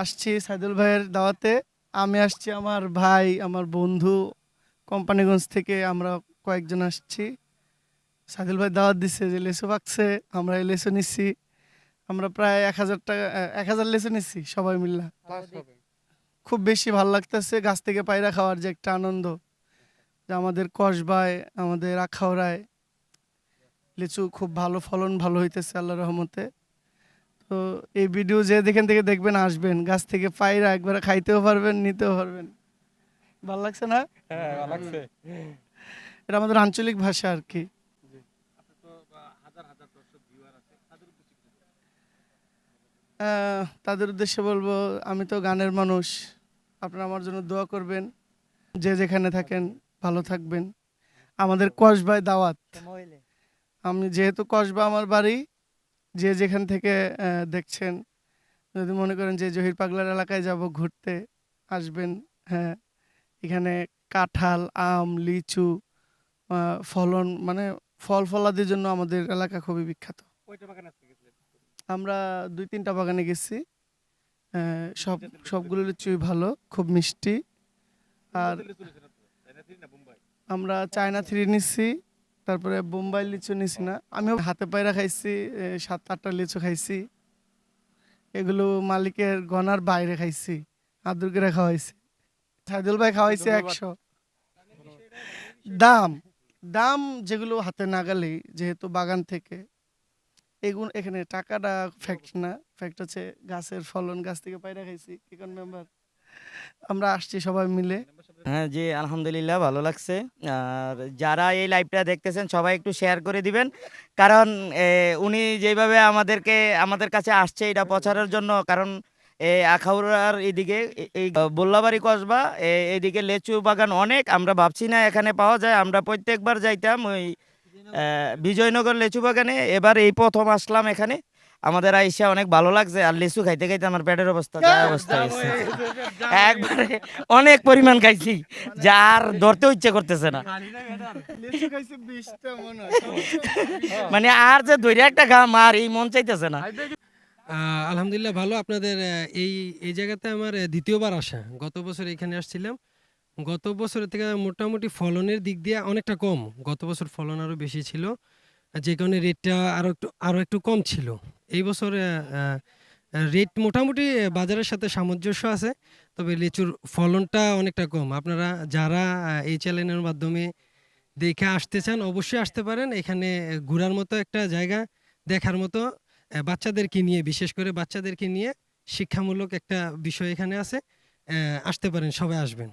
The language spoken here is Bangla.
আসছি সাইদুল ভাইয়ের দাওয়াতে। আমি আসছি আমার ভাই, আমার বন্ধু, কোম্পানিগঞ্জ থেকে আমরা কয়েকজন আসছি। সাইদুল ভাই দাওয়াত দিচ্ছে যে লেসু পাকছে, আমরা এই লেসু নিচ্ছি আমরা প্রায় এক হাজার টাকা, এক হাজার লেসু নিচ্ছি সবাই মিল্লা খুব বেশি ভালো লাগতেছে গাছ থেকে পায়রা খাওয়ার যে একটা আনন্দ। যে আমাদের কসবায় আমাদের আখাউড়ায় লিচু খুব ভালো ফলন ভালো হইতেছে আল্লাহ রহমতে। তো এই ভিডিও যে যেখান থেকে দেখবেন আসবেন। গাছ থেকে পায়রা একবার খাইতেও পারবেন নিতেও পারবেন। ভালো লাগছে না? হ্যাঁ ভালো লাগছে। এটা আমাদের আঞ্চলিক ভাষা আর কি। তাদের উদ্দেশ্যে বলব আমি তো গানের মানুষ। আপনারা আমার জন্য দোয়া করবেন। যে যেখানে থাকেন ভালো থাকবেন। আমাদের কসবায় দাওয়াত। আমি যেহেতু কসবা আমার বাড়ি যে যেখান থেকে দেখছেন যদি মনে করেন যে জহির পাগলার এলাকায় যাব ঘুরতে আসবেন হ্যাঁ এখানে কাঁঠাল আম লিচু ফলন মানে ফল ফলাদির জন্য আমাদের এলাকা খুবই বিখ্যাত। আমরা দুই তিনটা বাগানে গেছি। সব সবগুলো লিচুই ভালো খুব মিষ্টি। আর আমরা চায়না থ্রি নিচ্ছি তারপরে বোম্বাই লিচু নিছি না। আমিও হাতে পায়রা খাইছি সাত আটটা লিচু খাইছি। এগুলো মালিকের গনার বাইরে খাইছি আদর করে খাওয়াইছি। সাইদুল ভাই খাওয়াইছে একশো। দাম দাম যেগুলো হাতে না নাগালি যেহেতু বাগান থেকে এগুলো এখানে টাকাটা ফ্যাক্ট না। ফ্যাক্ট হচ্ছে গাছের ফলন গাছ থেকে পায়রা খাইছি কোন মেম্বার আমরা আসছি সবাই মিলে। হ্যাঁ জি, আলহামদুলিল্লাহ, ভালো লাগছে। আর যারা এই লাইভটা দেখতেছেন, সবাই একটু শেয়ার করে দিবেন। কারণ উনি যেভাবে আমাদেরকে, আমাদের কাছে আসছে এটা প্রচারের জন্য, কারণ এই আখাউড়ার এদিকে এই বল্লাবাড়ি কসবা এদিকে লেচু বাগান অনেক, আমরা ভাবছি না এখানে পাওয়া যায়, আমরা প্রত্যেকবার যাইতাম ওই বিজয়নগর লেচু বাগানে, এবার এই প্রথম আসলাম এখানে। আমাদের আইসা অনেক ভালো লাগছে আর লিচু খাইতে খাইতে আমার পেটের অবস্থা যা অবস্থা হয়েছে। একবারে অনেক পরিমাণ খাইছি যার ধরতে ইচ্ছে করতেছে না। মনে হয় মানে আর যে ধরে একটা ঘাম আর এই মন চাইতেছে না। আলহামদুলিল্লাহ ভালো। আপনাদের এই এই জায়গাতে আমার দ্বিতীয়বার আসা। গত বছর এখানে আসছিলাম। গত বছরের থেকে মোটামুটি ফলনের দিক দিয়ে অনেকটা কম। গত বছর ফলন আরও বেশি ছিল। যে কারণে রেটটা আরও একটু আরও একটু কম ছিল। এই বছর রেট মোটামুটি বাজারের সাথে সামঞ্জস্য আছে, তবে লিচুর ফলনটা অনেকটা কম। আপনারা যারা এই চ্যানেলের মাধ্যমে দেখে আসতে চান, অবশ্যই আসতে পারেন। এখানে ঘোরার মতো একটা জায়গা দেখার মতো বাচ্চাদেরকে নিয়ে, বিশেষ করে বাচ্চাদেরকে নিয়ে শিক্ষামূলক একটা বিষয় এখানে আছে আসতে পারেন, সবাই আসবেন।